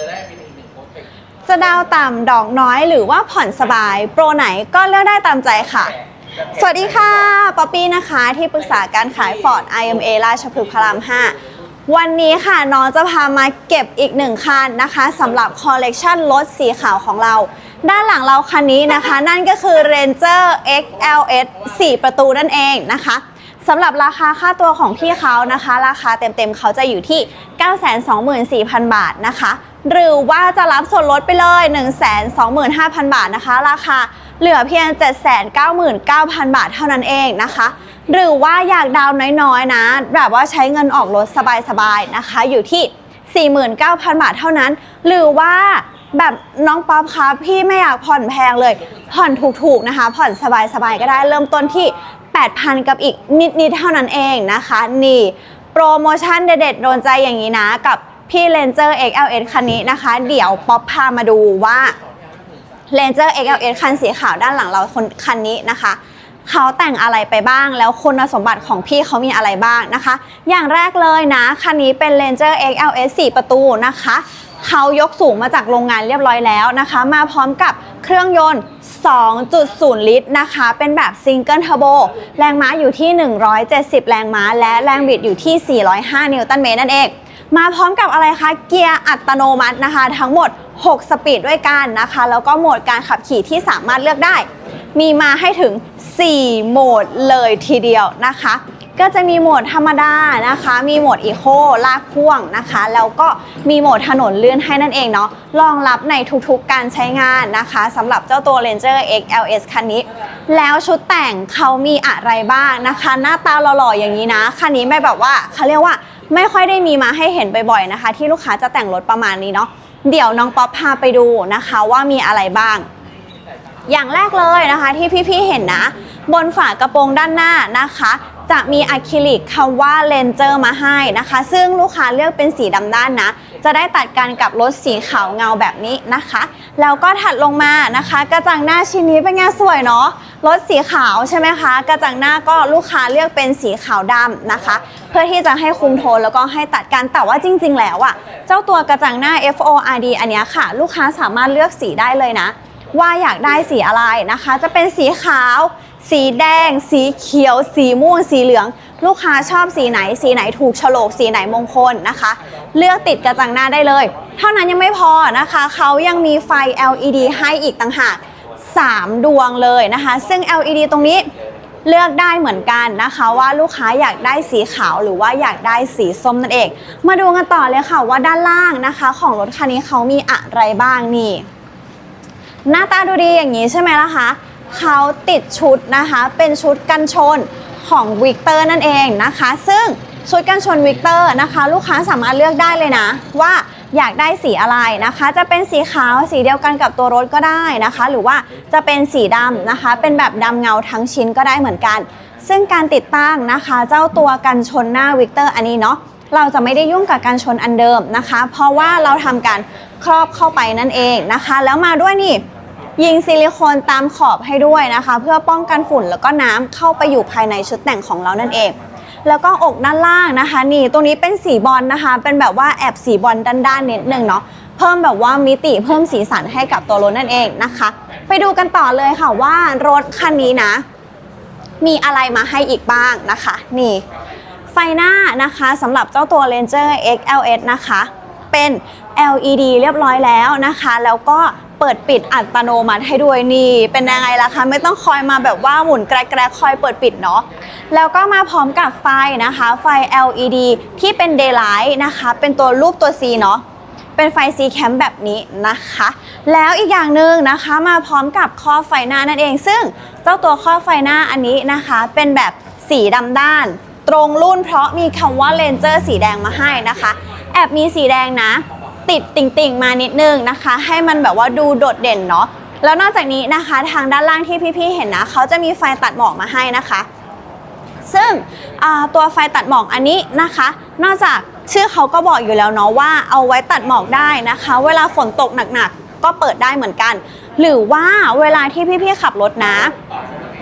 จะได้เป็นอีกหนึ่งโปรเจกต์จะดาวต่ำดอกน้อยหรือว่าผ่อนสบาย โปรไหนก็เลือกได้ตามใจค่ะ สวัสดีค่ะป๊อปปี้นะคะ ที่ปรึกษาการขาย Ford IMA ราชพฤกษ์พระราม 5 วันนี้ค่ะน้องจะพามาเก็บอีกหนึ่งคันนะคะสำหรับคอลเลกชันรถสีขาวของเรา ด้านหลังเราคันนี้นะคะ นั่นก็คือ Ranger XLS 4 ประตูนั่นเองนะคะ สำหรับราคาค่าตัวของพี่เขานะคะ ราคาเต็มๆเขาจะอยู่ที่ 924,000 บาทนะคะ หรือว่าจะรับส่วนลดไปเลย 125,000 บาทนะคะ ราคาเหลือเพียง 799,000 บาทเท่านั้นเองนะคะ หรือว่าอยากดาวน์น้อยๆนะ แบบว่าใช้เงินออกรถสบายๆนะคะ อยู่ที่ 49,000 บาทเท่านั้น หรือว่าแบบน้องป๊อปคะพี่ไม่อยากผ่อนแพงเลย ผ่อนถูกๆนะคะ ผ่อนสบายๆก็ได้เริ่มต้นที่ 8,000 กับอีกนิดๆเท่านั้นเองนะคะ นี่โปรโมชั่นเด็ดๆโดนใจอย่างนี้นะ กับพี่ Ranger XLS คันนี้นะคะ เดี๋ยวป๊อปพามาดูว่า Ranger XLS คันสีขาวด้านหลังเราคนคันนี้นะคะเขาแต่งอะไรไปบ้างแล้วคุณสมบัติของพี่เขามีอะไรบ้างนะคะ อย่างแรกเลยนะ คันนี้เป็น Ranger XLS 4 ประตูนะคะ เขายกสูงมาจากโรงงานเรียบร้อยแล้วนะคะ มาพร้อมกับเครื่องยนต์ 2.0 ลิตรนะคะ เป็นแบบซิงเกิลเทอร์โบ แรงม้าอยู่ที่ 170 แรงม้า และแรงบิดอยู่ที่ 405 นิวตันเมตรนั่นเอง มาพร้อมกับอะไรคะ เกียร์อัตโนมัตินะคะ ทั้งหมด 6 สปีดด้วยกันนะคะ แล้วก็โหมดการขับขี่ที่สามารถเลือกได้ มีมาให้ถึง 4 โหมดเลยทีเดียวนะคะ ก็จะมีโหมดธรรมดานะคะ มีโหมดอีโคลากพ่วงนะคะ แล้วก็มีโหมดถนนเลื่อนให้นั่นเองเนาะรองรับในทุกๆการใช้งานนะคะสำหรับเจ้าตัว Ranger XLS คันนี้ แล้วชุดแต่งเขามีอะไรบ้างนะคะ หน้าตาหล่อๆอย่างนี้นะ คันนี้ไม่แบบว่าเขาเรียกว่าไม่ค่อยได้มีมาให้เห็นบ่อยๆนะคะ ที่ลูกค้าจะแต่งรถประมาณนี้เนาะเดี๋ยวน้องป๊อปพาไปดูนะคะว่ามีอะไรบ้าง อย่างแรกเลยนะคะที่พี่ๆเห็นนะ บนฝากระโปรงด้านหน้านะคะ จะมีอะคริลิกคำว่าเลนเจอร์มาให้นะคะ ซึ่งลูกค้าเลือกเป็นสีดำด้านนะ จะได้ตัดกันกับรถสีขาวเงาแบบนี้นะคะ แล้วก็ถัดลงมานะคะ กระจังหน้าชิ้นนี้เป็นไงสวยเนาะรถสีขาวใช่ไหมคะ กระจังหน้าก็ลูกค้าเลือกเป็นสีขาวดำนะคะ เพื่อที่จะให้คุมโทนแล้วก็ให้ตัดกันแต่ว่าจริง ๆ แล้วอะ่ะเจ้าตัวกระจังหน้า FORD อันนี้ค่ะ ลูกค้าสามารถเลือกสีได้เลยนะว่าอยากได้สีอะไรนะคะ จะเป็นสีขาว สีแดง สีเขียว สีม่วง สีเหลือง ลูกค้าชอบสีไหน สีไหนถูกโฉลก สีไหนมงคลนะคะ เลือกติดกระจังหน้าได้เลย เท่านั้นยังไม่พอนะคะ เขายังมีไฟ LED ให้อีกต่างหาก 3 ดวงเลยนะคะ ซึ่ง LED ตรงนี้เลือกได้เหมือนกันนะคะว่าลูกค้าอยากได้สีขาวหรือว่าอยากได้สีส้มนั่นเอง มาดูกันต่อเลยค่ะว่าด้านล่างนะคะ ของรถคันนี้เขามีอะไรบ้างนี่ หน้าตาดูดีอย่างนี้ใช่ไหมล่ะคะ เขาติดชุดนะคะ เป็นชุดกันชนของวิกเตอร์นั่นเองนะคะ ซึ่งชุดกันชนวิกเตอร์นะคะ ลูกค้าสามารถเลือกได้เลยนะ ว่าอยากได้สีอะไรนะคะ จะเป็นสีขาวสีเดียวกันกับตัวรถก็ได้นะคะ หรือว่าจะเป็นสีดำนะคะ เป็นแบบดำเงาทั้งชิ้นก็ได้เหมือนกัน ซึ่งการติดตั้งนะคะ เจ้าตัวกันชนหน้าวิกเตอร์อันนี้เนาะเราจะไม่ได้ยุ่งกับการชนอันเดิมนะคะ เพราะว่าเราทำการครอบเข้าไปนั่นเองนะคะ แล้วมาด้วยนี่ ยิงซิลิโคนตามขอบให้ด้วยนะคะ เพื่อป้องกันฝุ่นแล้วก็น้ำเข้าไปอยู่ภายในชุดแต่งของเรานั่นเอง แล้วก็อกด้านล่างนะคะ นี่ตรงนี้เป็นสีบอลนะคะ เป็นแบบว่าแอบสีบอลด้านๆนิดนึงเนาะเพิ่มแบบว่ามิติเพิ่มสีสันให้กับตัวรถนั่นเองนะคะ ไปดูกันต่อเลยค่ะว่ารถคันนี้นะ มีอะไรมาให้อีกบ้างนะคะ นี่ ไฟหน้านะคะสำหรับเจ้าตัว Ranger XLS นะคะ เป็น LED เรียบร้อยแล้วนะคะ แล้วก็ เปิดปิดอัตโนมัติให้ด้วยนี่ เป็นยังไงล่ะคะ ไม่ต้องคอยมาแบบว่าหมุนแกรกๆคอยเปิดปิดเนาะแล้วก็มาพร้อมกับไฟนะคะ ไฟ LED ที่เป็น daylight นะคะ เป็นตัวรูปตัว C เนาะเป็นไฟ C แคมแบบนี้นะคะ แล้วอีกอย่างหนึ่งนะคะมาพร้อมกับข้อไฟหน้านั่นเอง ซึ่งเจ้าตัวข้อไฟหน้าอันนี้นะคะ เป็นแบบสีดำด้าน ตรงรุ่นเพราะมีคำว่าเลนเจอร์สีแดงมาให้นะคะ แอบมีสีแดงนะ ติดติ่งๆมานิดนึงนะคะ ให้มันแบบว่าดูโดดเด่นเนาะแล้วนอกจากนี้นะคะทางด้านล่างที่พี่ๆเห็นนะเขาจะมีไฟตัดหมอกมาให้นะคะ ซึ่งตัวไฟตัดหมอกอันนี้นะคะ นอกจากชื่อเขาก็บอกอยู่แล้วเนาะว่าเอาไว้ตัดหมอกได้นะคะ เวลาฝนตกหนักๆก็เปิดได้เหมือนกัน หรือว่าเวลาที่พี่ๆขับรถนะ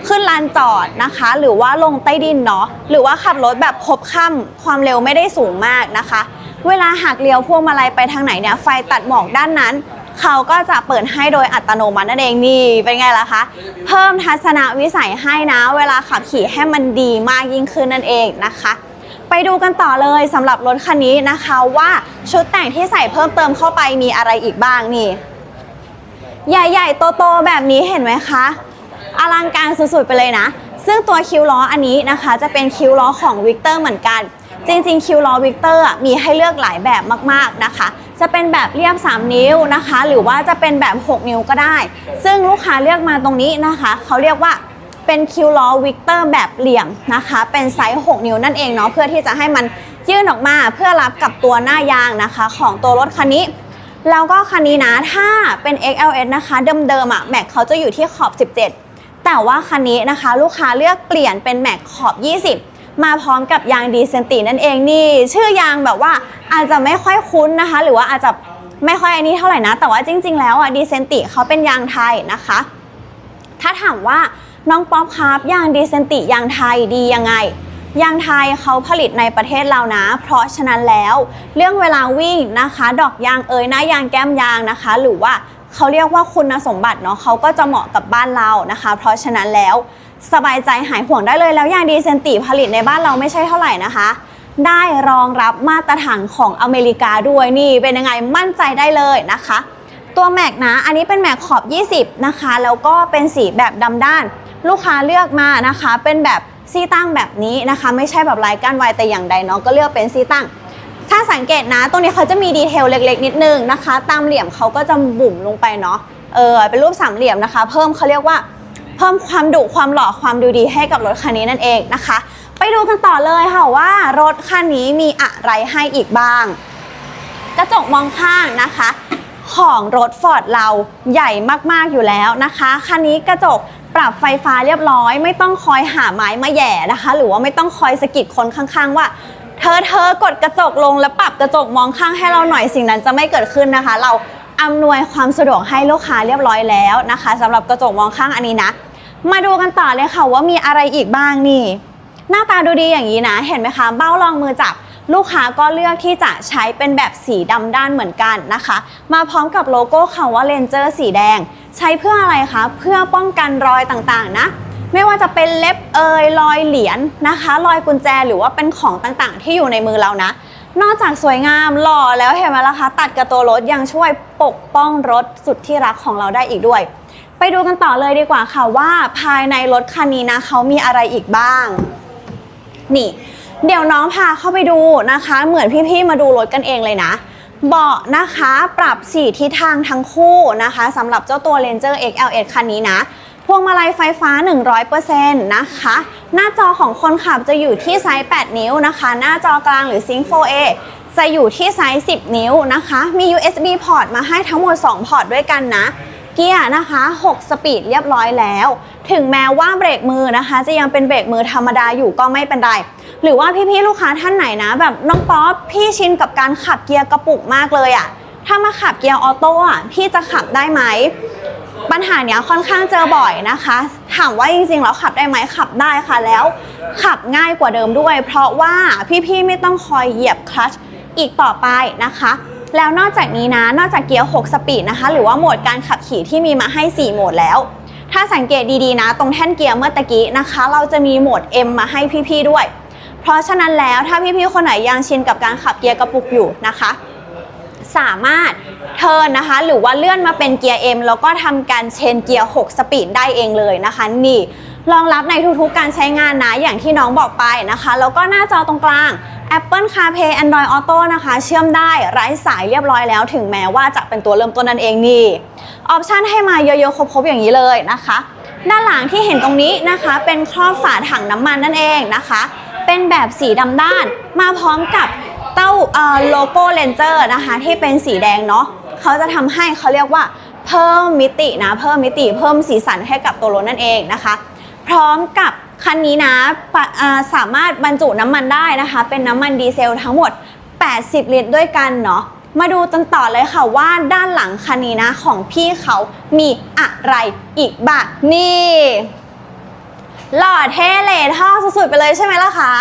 ขึ้นลานจอดนะคะ หรือว่าลงใต้ดินเนาะหรือว่าขับรถแบบพบค่ำความเร็วไม่ได้สูงมากนะคะ เวลาหักเลี้ยวพวงมาลัยไปทางไหนเนี่ยไฟตัดหมอกด้านนั้น เขาก็จะเปิดให้โดยอัตโนมัตินั่นเองนี่เป็นไงล่ะคะ เพิ่มทัศนวิสัยให้นะ เวลาขับขี่ให้มันดีมากยิ่งขึ้นนั่นเองนะคะ ไปดูกันต่อเลยสำหรับรถคันนี้นะคะว่าชุดแต่งที่ใส่เพิ่มเติมเข้าไปมีอะไรอีกบ้างนี่ ใหญ่ๆโตๆแบบนี้เห็นไหมคะอลังการสุดๆไปเลยนะ ซึ่งตัวคิวล้ออันนี้นะคะ จะเป็นคิวล้อของวิกเตอร์เหมือนกัน จริงๆคิวล้อวิกเตอร์มีให้เลือกหลายแบบมากๆนะคะ จะเป็นแบบเรียบ 3 นิ้วนะคะ หรือว่าจะเป็นแบบ 6 นิ้วก็ได้ ซึ่งลูกค้าเลือกมาตรงนี้นะคะ เขาเรียกว่าเป็นคิวล้อวิกเตอร์แบบเหลี่ยมนะคะ เป็นไซส์ 6 นิ้วนั่นเองเนาะเพื่อที่จะให้มันยื่นออกมาเพื่อรับกับตัวหน้ายางนะคะ ของตัวรถคันนี้แล้วก็คันนี้นะถ้าเป็น XLS นะคะ เดิมๆอะแม็กเขาจะอยู่ที่ขอบ 17 แต่ว่าคันนี้นะคะ ลูกค้าเลือกเปลี่ยนเป็นแม็กขอบ 20 มาพร้อมกับยางดีเซนตินั่นเองนี่ ชื่อยางแบบว่าอาจจะไม่ค่อยคุ้นนะคะ หรือว่าอาจจะไม่ค่อยอันนี้เท่าไหร่นะ แต่ว่าจริง ๆ แล้วอะดีเซนติเขาเป็นยางไทยนะคะ ถ้าถามว่าน้องป๊อปครับยางดีเซนติยางไทยดียังไงยางไทยเขาผลิตในประเทศเรานะ เพราะฉะนั้นแล้ว เรื่องเวลาวิ่งนะคะ ดอกยางเอยหน้ายางแก้มยางนะคะ หรือว่าเขาเรียกว่าคุณสมบัติเนาะเขาก็จะเหมาะกับบ้านเรานะคะ เพราะฉะนั้นแล้ว สบายใจหายห่วงได้เลยแล้วยางดีเซนติผลิตในบ้านเราไม่ใช่เท่าไหร่นะคะ ได้รองรับมาตรฐานของอเมริกาด้วยนี่เป็นยังไงมั่นใจได้เลยนะคะ ตัวแม็กนะอันนี้เป็นแม็กขอบ 20 นะคะ แล้วก็เป็นสีแบบดำด้าน ลูกค้าเลือกมานะคะ เป็นแบบซี่ตั้งแบบนี้นะคะ ไม่ใช่แบบลายก้านไวแต่อย่างใดเนาะก็เลือกเป็นซี่ตั้งถ้าสังเกตนะตรงนี้เขาจะมีดีเทลเล็กๆ นิดนึงนะคะ ตามเหลี่ยมเขาก็จะบุ่มลงไปเนาะเออเป็นรูปสามเหลี่ยมนะคะ เพิ่มเขาเรียกว่า เพิ่มความดุความหล่อความดูดีให้กับรถคันนี้นั่นเองนะคะ ไปดูกันต่อเลยค่ะว่ารถคันนี้มีอะไรให้อีกบ้าง กระจกมองข้างนะคะ ของรถฟอร์ดเราใหญ่มากๆอยู่แล้วนะคะคันนี้กระจกปรับไฟฟ้าเรียบร้อย ไม่ต้องคอยหาไม้มาแย่นะคะ หรือว่าไม่ต้องคอยสกิดคนข้างๆ ว่าเธอเธอกดกระจกลงแล้วปรับกระจกมองข้างให้เราหน่อยสิ่งนั้นจะไม่เกิดขึ้นนะคะ เราอำนวยความสะดวกให้ลูกค้าเรียบร้อยแล้วนะคะสำหรับกระจกมองข้างอันนี้นะ มาดูกันต่อเลยค่ะว่ามีอะไรอีกบ้างนี่ หน้าตาดูดีอย่างนี้นะ เห็นไหมคะ เบ้ารองมือจับ ลูกค้าก็เลือกที่จะใช้เป็นแบบสีดำด้านเหมือนกันนะคะ มาพร้อมกับโลโก้คำว่าเลนเจอร์สีแดง ใช้เพื่ออะไรคะ เพื่อป้องกันรอยต่างๆนะไม่ว่าจะเป็นเล็บเอยรอยเหรียญนะคะรอยกุญแจหรือว่าเป็นของต่างๆ ที่อยู่ในมือเรานะ นอกจากสวยงามหล่อแล้วเห็นไหมล่ะคะ ตัดกับตัวรถยังช่วยปกป้องรถสุดที่รักของเราได้อีกด้วย ไปดูกันต่อเลยดีกว่าค่ะว่าภายในรถคันนี้นะเขามีอะไรอีกบ้าง นี่ เดี๋ยวน้องพาเข้าไปดูนะคะ เหมือนพี่ๆมาดูรถกันเองเลยนะเบาะนะคะปรับสีทิศทางทั้งคู่นะคะสำหรับเจ้าตัว Ranger XLS คันนี้นะ พวงมาลัยไฟฟ้า 100%นะคะ หน้าจอของคนขับจะอยู่ที่ไซส์ 8 นิ้วนะคะ หน้าจอกลางหรือ Sync 4A จะอยู่ที่ไซส์ 10 นิ้วนะคะ มี USB พอร์ตมาให้ทั้งหมด 2 พอร์ตด้วยกันนะ เกียร์นะคะ 6 สปีดเรียบร้อยแล้ว ถึงแม้ว่าเบรกมือนะคะ จะยังเป็นเบรกมือธรรมดาอยู่ก็ไม่เป็นไร หรือว่าพี่ๆลูกค้าท่านไหนนะ แบบน้องป๊อปพี่ชินกับการขับเกียร์กระปุกมากเลยอะ่ะถ้ามาขับเกียร์ออโต้อะพี่จะขับได้ไหมปัญหาเนี้ยค่อนข้างเจอบ่อยนะคะ ถามว่าจริงๆแล้วขับได้ไหมขับได้ค่ะแล้ว ขับง่ายกว่าเดิมด้วย เพราะว่าพี่ๆไม่ต้องคอยเหยียบคลัตชอีกต่อไปนะคะ แล้วนอกจากนี้นะนอกจากเกียร์ 6 สปีดนะคะ หรือว่าโหมดการขับขี่ที่มีมาให้ 4 โหมดแล้ว ถ้าสังเกตดีๆนะ ตรงแท่นเกียร์เมื่อตะกี้นะคะ เราจะมีโหมด M มาให้พี่ๆด้วย เพราะฉะนั้นแล้วถ้าพี่ๆคนไหนยังชินกับการขับเกียร์กระปุกอยู่นะคะ สามารถเทิร์นนะคะ หรือว่าเลื่อนมาเป็นเกียร์ M แล้วก็ทำการเชนเกียร์ 6 สปีดได้เองเลยนะคะนี่รองรับในทุกๆการใช้งานนะอย่างที่น้องบอกไปนะคะ แล้วก็หน้าจอตรงกลาง Apple CarPlay Android Auto นะคะ เชื่อมได้ไร้สายเรียบร้อยแล้วถึงแม้ว่าจะเป็นตัวเริ่มต้นนั่นเองนี่ออปชันให้มาเยอะๆ ครบๆ อย่างนี้เลยนะคะ ด้านหลังที่เห็นตรงนี้นะคะ เป็นครอบฝาถังน้ำมันนั่นเองนะคะ เป็นแบบสีดำด้าน มาพร้อมกับเต้าโลโก้เลนเจอร์นะคะ ที่เป็นสีแดงเนาะเขาจะทำให้เขาเรียกว่าเพิ่มมิตินะ เพิ่มมิติ เพิ่มสีสันให้กับตัวรถนั่นเองนะคะ พร้อมกับ คันนี้นะะสามารถบรรจุน้ำมันได้นะคะ เป็นน้ำมันดีเซลทั้งหมด 80 ลิตรด้วยกันเนาะมาดูกันต่อเลยค่ะว่าด้านหลังคันนี้นะของพี่เขามีอะไรอีกบ้างนี่หล่อเท่เลยท่อสุดๆไปเลยใช่ไหมล่ะคะ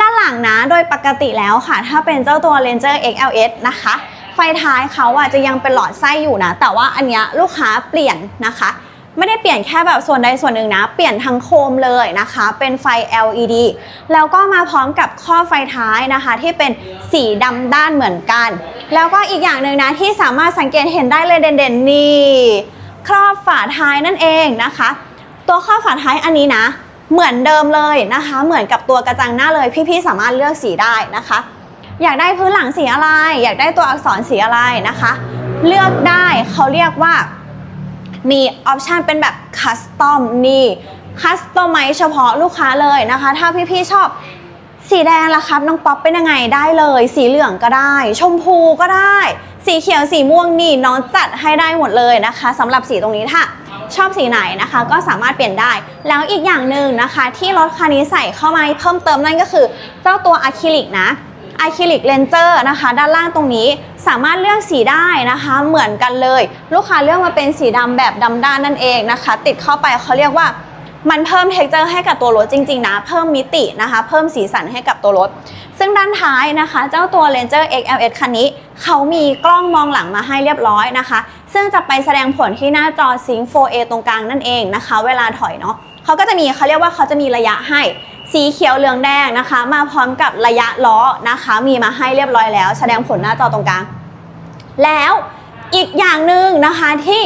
ด้านหลังนะโดยปกติแล้วค่ะ ถ้าเป็นเจ้าตัว Ranger XLS นะคะ ไฟท้ายเขาอะจะยังเป็นหลอดไส้อยู่นะ แต่ว่าอันเนี้ยลูกค้าเปลี่ยนนะคะ ไม่ได้เปลี่ยนแค่แบบส่วนใดส่วนหนึ่งนะ เปลี่ยนทั้งโคมเลยนะคะ เป็นไฟ LED แล้วก็มาพร้อมกับข้อไฟท้ายนะคะ ที่เป็นสีดำด้านเหมือนกัน แล้วก็อีกอย่างหนึ่งนะที่สามารถสังเกตเห็นได้เลยเด่นๆนี่ครอบฝาท้ายนั่นเองนะคะ ตัวครอบฝาท้ายอันนี้นะ เหมือนเดิมเลยนะคะ เหมือนกับตัวกระจังหน้าเลยพี่ๆสามารถเลือกสีได้นะคะ อยากได้พื้นหลังสีอะไร อยากได้ตัวอักษรสีอะไรนะคะ เลือกได้เขาเรียกว่า มีออปชันเป็นแบบคัสตอมนี่คัสตอมไมเฉพาะลูกค้าเลยนะคะ ถ้าพี่ๆชอบสีแดงล่ะครับน้องป๊อปเป็นยังไงได้เลย สีเหลืองก็ได้ ชมพูก็ได้ สีเขียวสีม่วงนี่น้องจัดให้ได้หมดเลยนะคะสำหรับสีตรงนี้ถ้าชอบสีไหนนะคะ ก็สามารถเปลี่ยนได้ แล้วอีกอย่างหนึ่งนะคะ ที่รถคันนี้ใส่เข้ามาเพิ่มเติมนั่นก็คือ เจ้าตัวอะคริลิกนะ อะคริลิกเลนเจอร์นะคะ ด้านล่างตรงนี้สามารถเลือกสีได้นะคะ เหมือนกันเลย ลูกค้าเลือกมาเป็นสีดำแบบดำด้านนั่นเองนะคะ ติดเข้าไปเขาเรียกว่ามันเพิ่มเท็กเจอร์ให้กับตัวรถจริง ๆ นะ เพิ่มมิตินะคะ เพิ่มสีสันให้กับตัวรถ ซึ่งด้านท้ายนะคะ เจ้าตัว Ranger XLS คันนี้ เขามีกล้องมองหลังมาให้เรียบร้อยนะคะ ซึ่งจะไปแสดงผลที่หน้าจอ Sync 4A ตรงกลางนั่นเองนะคะ เวลาถอยเนาะเขาก็จะมีเขาเรียกว่าเขาจะมีระยะให้ สีเขียวเหลืองแดงนะคะ มาพร้อมกับระยะล้อนะคะ มีมาให้เรียบร้อยแล้ว แสดงผลหน้าจอตรงกลาง แล้วอีกอย่างหนึ่งนะคะที่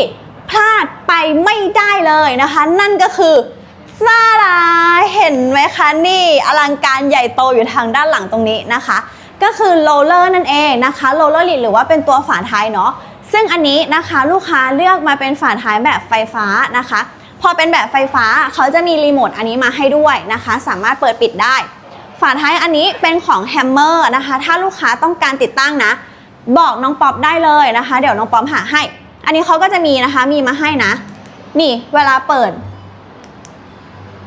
พลาดไปไม่ได้เลยนะคะ นั่นก็คือซาดาเห็นไหมคะนี่อลังการใหญ่โตอยู่ทางด้านหลังตรงนี้นะคะ ก็คือโรลเลอร์นั่นเองนะคะโรลเลอร์ลิหรือว่าเป็นตัวฝาท้ายเนาะซึ่งอันนี้นะคะลูกค้าเลือกมาเป็นฝาท้ายแบบไฟฟ้านะคะ พอเป็นแบบไฟฟ้าเขาจะมีรีโมทอันนี้มาให้ด้วยนะคะ สามารถเปิดปิดได้ ฝาท้ายอันนี้เป็นของแฮมเมอร์นะคะ ถ้าลูกค้าต้องการติดตั้งนะ บอกน้องป๊อปได้เลยนะคะ เดี๋ยวน้องป๊อปหาให้ อันนี้เขาก็จะมีนะคะ มีมาให้นะ นี่เวลาเปิด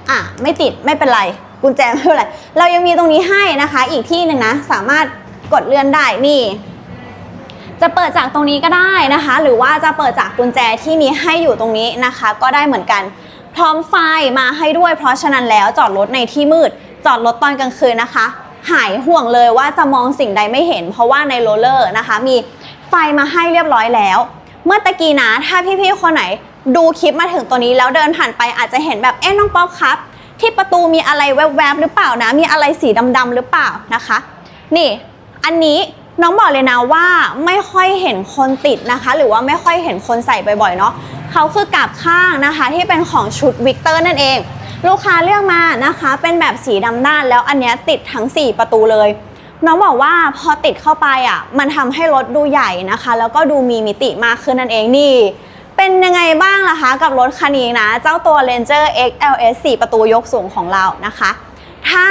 อะ ไม่ติดไม่เป็นไร กุญแจไม่เป็นไร เรายังมีตรงนี้ให้นะคะ อีกที่หนึ่งนะ สามารถกดเลื่อนได้ นี่ จะเปิดจากตรงนี้ก็ได้นะคะ หรือว่าจะเปิดจากกุญแจที่มีให้อยู่ตรงนี้นะคะ ก็ได้เหมือนกัน พร้อมไฟมาให้ด้วย เพราะฉะนั้นแล้วจอดรถในที่มืด จอดรถตอนกลางคืนนะคะ หายห่วงเลยว่าจะมองสิ่งใดไม่เห็น เพราะว่าในโรลเลอร์นะคะ มีไฟมาให้เรียบร้อยแล้ว เมื่อตะกี้นะถ้าพี่ๆคนไหนดูคลิปมาถึงตัวนี้แล้วเดินผ่านไปอาจจะเห็นแบบเอ๊ะน้องป๊อปครับ ที่ประตูมีอะไรแวบๆหรือเปล่านะ มีอะไรสีดำๆหรือเปล่านะคะ นี่ อันนี้ น้องบอกเลยนะว่าไม่ค่อยเห็นคนติดนะคะ หรือว่าไม่ค่อยเห็นคนใส่บ่อยๆเนาะเขาคือกาบข้างนะคะ ที่เป็นของชุดวิกเตอร์นั่นเอง ลูกค้าเลือกมานะคะ เป็นแบบสีดำด้าน แล้วอันเนี้ยติดทั้ง 4 ประตูเลย น้องบอกว่าพอติดเข้าไปอะมันทำให้รถดูใหญ่นะคะ แล้วก็ดูมีมิติมากขึ้นนั่นเองนี่ เป็นยังไงบ้างล่ะคะ กับรถคันนี้นะ เจ้าตัว Ranger XLS 4 ประตูยกสูงของเรานะคะ ถ้า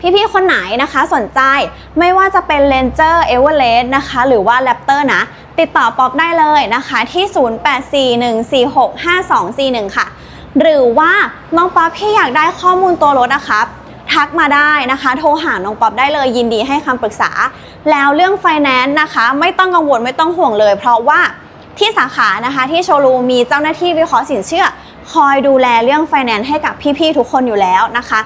พี่ๆ คนไหนนะคะสนใจไม่ว่าจะเป็น Ranger Everest นะคะ หรือว่า Raptor นะ ติดต่อป๊อปได้เลยนะคะที่ 0841465241 ค่ะ หรือว่าน้องป๊อปพี่อยากได้ข้อมูลตัวรถนะคะทักมาได้นะคะ โทรหาน้องป๊อปได้เลยยินดีให้คำปรึกษา แล้วเรื่องไฟแนนซ์นะคะ ไม่ต้องกังวลไม่ต้องห่วงเลย เพราะว่าที่สาขานะคะที่โชว์รูมมีเจ้าหน้าที่วิเคราะห์สินเชื่อ คอยดูแลเรื่องไฟแนนซ์ให้กับพี่ๆทุกคนอยู่แล้วนะคะ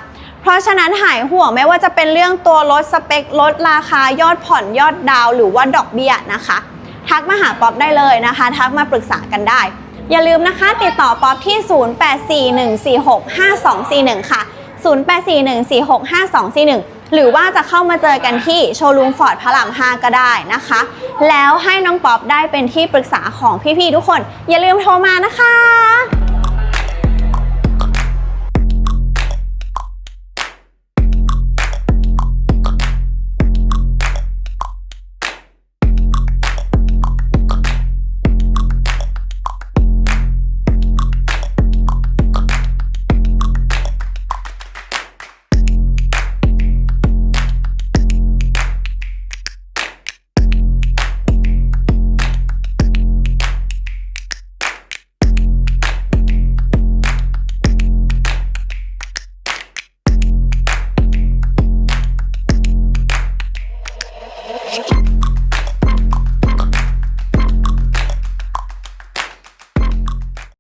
ราะฉะนั้นหายห่วงไม่ว่าจะเป็นเรื่องตัวรถสเปครถราคายอดผ่อนยอดดาวหรือว่าดอกเบี้ยนะคะ ทักมาหาป๊อปได้เลยนะคะ ทักมาปรึกษากันได้ อย่าลืมนะคะติดต่อป๊อปที่ 0841465241 ค่ะ 0841465241 หรือว่าจะเข้ามาเจอกันที่โชว์รูมฟอร์ดพระราม5ก็ได้นะคะ แล้วให้น้องป๊อปได้เป็นที่ปรึกษาของพี่ๆทุกคน อย่าลืมโทรมานะคะ